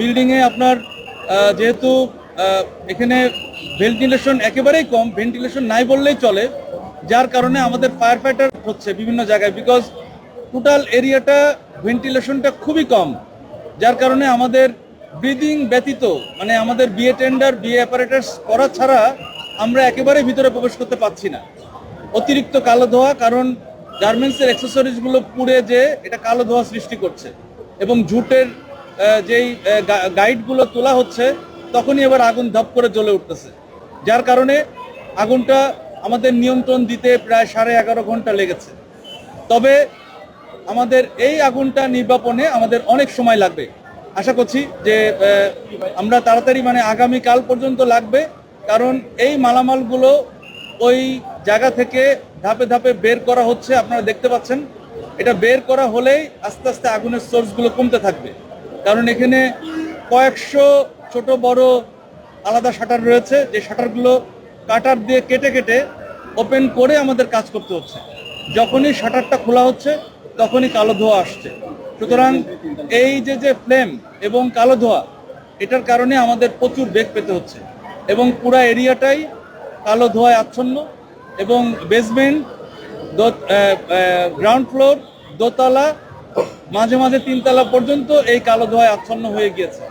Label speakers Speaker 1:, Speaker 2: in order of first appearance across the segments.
Speaker 1: বিল্ডিংয়ে আপনার যেহেতু এখানে ভেন্টিলেশন একেবারেই কম, ভেন্টিলেশন নাই বললেই চলে, যার কারণে আমাদের ফায়ার ফাইটার হচ্ছে বিভিন্ন জায়গায় বিকজ টোটাল এরিয়াটা ভেন্টিলেশনটা খুবই কম, যার কারণে আমাদের ব্রিদিং ব্যতীত মানে আমাদের বিয়ে টেন্ডার বিয়ে অ্যাপারেটাস করা ছাড়া আমরা একেবারে ভিতরে প্রবেশ করতে পারছি না। অতিরিক্ত কালো ধোয়া, কারণ গার্মেন্টসের অ্যাক্সেসরিজগুলো পুড়ে যে, এটা কালো ধোয়া সৃষ্টি করছে, এবং জুটের যেই গাইডগুলো তোলা হচ্ছে, তখনই এবার আগুন ধপ করে জ্বলে উঠতেছে। যার কারণে আগুনটা আমাদের নিয়ন্ত্রণ দিতে প্রায় সাড়ে এগারো ঘণ্টা লেগেছে। তবে আমাদের এই আগুনটা নির্বাপনে আমাদের অনেক সময় লাগবে। আশা করছি যে আমরা তাড়াতাড়ি মানে আগামী কাল পর্যন্ত লাগবে, কারণ এই মালামালগুলো ওই জায়গা থেকে ধাপে ধাপে বের করা হচ্ছে, আপনারা দেখতে পাচ্ছেন। এটা বের করা হলেই আস্তে আস্তে আগুনের সোর্সগুলো কমতে থাকবে। কারণ এখানে কয়েকশো ছোট বড় আলাদা শাটার রয়েছে, যে শাটারগুলো কাটার দিয়ে কেটে কেটে ওপেন করে আমাদের কাজ করতে হচ্ছে। যখনই শাটারটা খোলা হচ্ছে, তখনই কালো ধোঁয়া আসছে। সুতরাং এই যে যে ফ্লেম এবং কালো ধোঁয়া, এটার কারণে আমাদের প্রচুর বেগ পেতে হচ্ছে এবং পুরা এরিয়াটাই কালো ধোঁয়ায় আচ্ছন্ন এবং বেসমেন্ট গ্রাউন্ড ফ্লোর দোতলা মাঝে মাঝে তিনতলা পর্যন্ত এই কালো ধোঁয়ায় আচ্ছন্ন হয়ে গিয়েছে।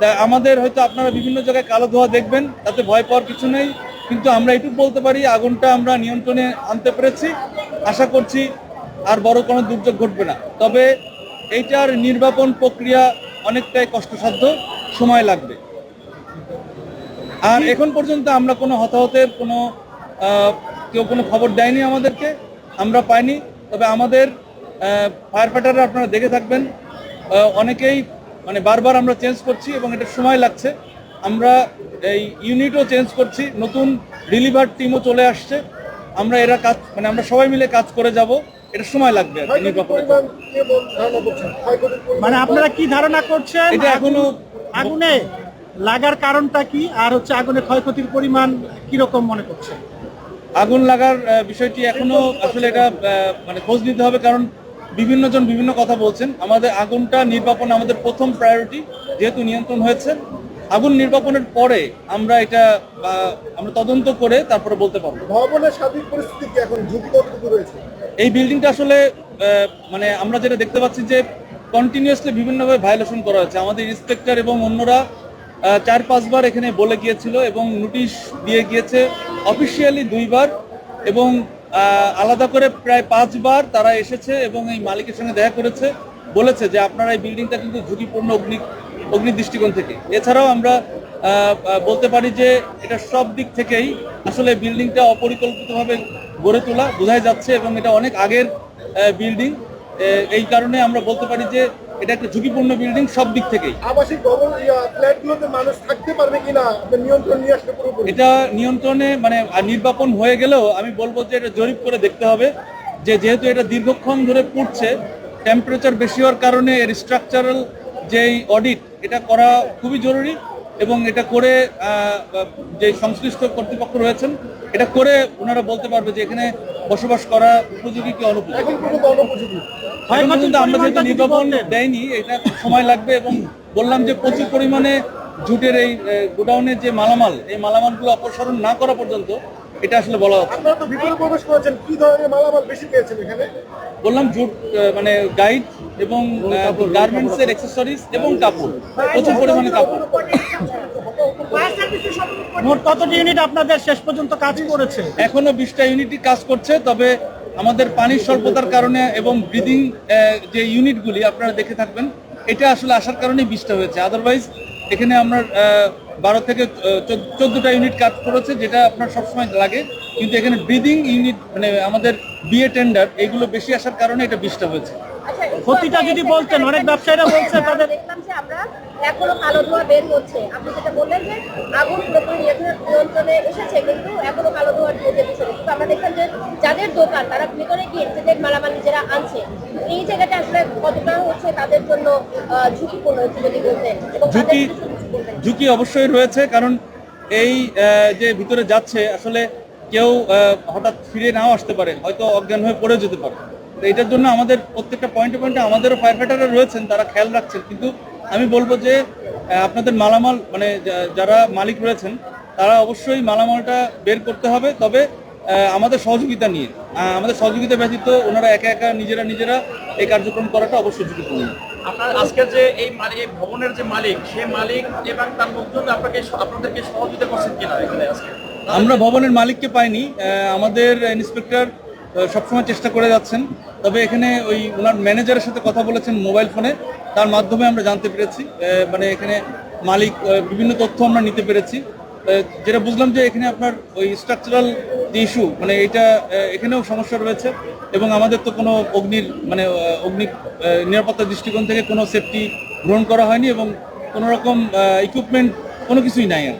Speaker 1: তা আমাদের হয়তো আপনারা বিভিন্ন জায়গায় কালো ধোঁয়া দেখবেন, তাতে ভয় পাওয়ার কিছু নেই। কিন্তু আমরা এটুকু বলতে পারি, আগুনটা আমরা নিয়ন্ত্রণে আনতে পেরেছি। আশা করছি আর বড় কোনো দুর্যোগ ঘটবে না। তবে এইটার নির্বাপন প্রক্রিয়া অনেকটাই কষ্টসাধ্য, সময় লাগবে। আর এখন পর্যন্ত আমরা কোনো হতাহতের কোনো কেউ কোনো খবর দেয়নি আমাদেরকে, আমরা পাইনি। তবে আমাদের ফায়ার ফাইটাররা আপনারা দেখে থাকবেন। অনেকেই মানে বারবার আমরা চেঞ্জ করছি এবং এটা সময় লাগছে। আমরা এই ইউনিটও চেঞ্জ করছি নতুন ডেলিভার টিমও চলে আসছে। আমরা এরা কাজ মানে আমরা সবাই মিলে কাজ করে যাব। এটা সময় লাগবে আর কি নির্বাপনের
Speaker 2: মানে আপনারা কি ধারণা করছেন?
Speaker 1: এটা এখনও
Speaker 2: আগুনে লাগার কারণটা কি? আর হচ্ছে আগুনে ক্ষয়ক্ষতির পরিমাণ কীরকম মনে করছেন?
Speaker 1: আগুন লাগার বিষয়টি এখনও আসলে এটা মানে খোঁজ নিতে হবে। কারণ বিভিন্ন জন বিভিন্ন কথা বলছেন। আমাদের আগুনটা নির্বাপন আমাদের প্রথম প্রায়োরিটি যেহেতু নিয়ন্ত্রণ হয়েছে। আগুন নির্বাপনের পরে আমরা এটা আমরা তদন্ত করে তারপরে বলতে পারব।
Speaker 3: ভবনের সার্বিক পরিস্থিতি কি এখন ঝুঁকি কতটুকু রয়েছে?
Speaker 1: এই বিল্ডিংটা আসলে মানে আমরা যেটা দেখতে পাচ্ছি যে কন্টিনিউয়াসলি বিভিন্নভাবে ভায়োলেশন করা হচ্ছে আমাদের ইন্সপেক্টর এবং অন্যরা চার পাঁচবার এখানে বলে গিয়েছিল এবং নোটিশ দিয়ে গিয়েছে। অফিসিয়ালি দুইবার এবং আলাদা করে প্রায় পাঁচবার তারা এসেছে এবং এই মালিকের সঙ্গে দেখা করেছে, বলেছে যে আপনারা এই বিল্ডিংটা কিন্তু ঝুঁকিপূর্ণ অগ্নি অগ্নি দৃষ্টিকোণ থেকে। এছাড়াও আমরা বলতে পারি যে এটা সব দিক থেকেই আসলে বিল্ডিংটা অপরিকল্পিতভাবে গড়ে তোলা বোঝাই যাচ্ছে এবং এটা অনেক আগের বিল্ডিং এই কারণে আমরা বলতে পারি যে এটা একটা ঝুঁকিপূর্ণ বিল্ডিং সব দিক থেকেই।
Speaker 3: আবাসিক ভবন ফ্ল্যাটগুলোতে মানুষ থাকতে পারবে কিনা? নিয়ন্ত্রণ নিয়ে পুরোপুরি।
Speaker 1: এটা নিয়ন্ত্রণে মানে নির্বাপন হয়ে গেলেও আমি বলব যে এটা জরিপ করে দেখতে হবে যে যেহেতু এটা দীর্ঘক্ষণ ধরে পড়ছে টেম্পারেচার বেশি হওয়ার কারণে এর স্ট্রাকচারাল যেই অডিট এটা করা খুবই জরুরি। এবং এটা করে আহ, যে সংশ্লিষ্ট কর্তৃপক্ষ রয়েছেন এটা করে ওনারা বলতে পারবে যে এখানে বসবাস করা উপযোগী কি অনুপযোগী।
Speaker 3: পর্যন্ত
Speaker 1: আমরা যেহেতু নির্বাপন দেয়নি এটা সময় লাগবে এবং বললাম যে প্রচুর পরিমাণে জুটের এই গোডাউনের যে মালামাল এই মালামালগুলো অপসারণ না করা পর্যন্ত এটা আসলে বলা
Speaker 3: আপনারা তো ভিতরে প্রবেশ করেছেন কি ধরনের মালামাল বেশি পেয়েছেন এখানে?
Speaker 1: বললাম জুট মানে গাইড এবং গার্মেন্টস এর অ্যাক্সেসরিজ এবং কাপড়। প্রচুর পরিমাণে কাপড়।
Speaker 2: মোট কতটি ইউনিট আপনাদের শেষ পর্যন্ত কাজ করেছে?
Speaker 1: এখনও বিশটা ইউনিটই কাজ করছে তবে আমাদের পানির স্বল্পতার কারণে এবং ব্রিদিং যে ইউনিটগুলি আপনারা দেখে থাকবেন এটা আসলে আসার কারণেই বিশটা হয়েছে। আদারওয়াইজ এখানে আমরা বারো থেকে চোদ্দটা ইউনিট কাজ করেছে যেটা আপনার সবসময় লাগে। কিন্তু এখানে ব্রিদিং ইউনিট মানে আমাদের বিয়ে টেন্ডার এগুলো বেশি আসার কারণে এটা বিশটা হয়েছে।
Speaker 4: আচ্ছা,
Speaker 2: ক্ষতিটা যদি বলতেন, অনেক ব্যবসায়ীরা বলছে তাদের-
Speaker 4: দেখলাম যে আমরা এখনও কালো ধোঁয়া বের হচ্ছে। আপনি যেটা বললেন যে আগুন পুরোপুরি নিয়ন্ত্রণে এসেছে কিন্তু এখনও কালো ধোঁয়ার মধ্যে কিন্তু আমরা দেখলাম যে যাদের দোকান তারা ভিতরে গিয়ে নিজেদের মালামাল নিজেরা আনছে। এই জায়গাটা আসলে কতটা হচ্ছে তাদের জন্য ঝুঁকিপূর্ণ হচ্ছে যদি
Speaker 1: ঝুঁকি। ঝুঁকি অবশ্যই রয়েছে কারণ এই যে ভিতরে যাচ্ছে আসলে কেউ হঠাৎ ফিরে নাও আসতে পারে হয়তো অজ্ঞান হয়ে পড়ে যেতে পারে। তো এটার জন্য আমাদের প্রত্যেকটা পয়েন্টে পয়েন্টে আমাদেরও ফায়ার ফাইটাররা রয়েছেন তারা খেয়াল রাখছেন। কিন্তু আমি বলব যে আপনাদের মালামাল মানে যারা মালিক রয়েছেন তারা অবশ্যই মালামালটা বের করতে হবে তবে আমাদের সহযোগিতা নিয়ে। আমাদের সহযোগিতা ব্যতীত ওনারা একা একা নিজেরা নিজেরা এই কার্যক্রম করাটা অবশ্যই ঝুঁকিপূর্ণ।
Speaker 5: আপনার আজকের যে এই এই ভবনের যে মালিক সে মালিক এবং তার লোকজন আপনাকে আপনাদেরকে সহযোগিতা করছেন কিনা এখানে আজকে?
Speaker 1: আমরা ভবনের মালিককে পাইনি আমাদের ইন্সপেক্টর সবসময় চেষ্টা করে যাচ্ছেন তবে এখানে ওই ওনার ম্যানেজারের সাথে কথা বলেছেন মোবাইল ফোনে তার মাধ্যমে আমরা জানতে পেরেছি মানে এখানে মালিক বিভিন্ন তথ্য আমরা নিতে পেরেছি। যেটা বুঝলাম যে এখানে আপনার ওই স্ট্রাকচারাল ইস্যু মানে এটা এখানেও সমস্যা রয়েছে এবং আমাদের তো কোনো অগ্নির মানে অগ্নি নিরাপত্তা দৃষ্টিকোণ থেকে কোনো সেফটি গ্রহণ করা হয়নি এবং কোনো রকম ইকুইপমেন্ট কোনো কিছুই নাই আর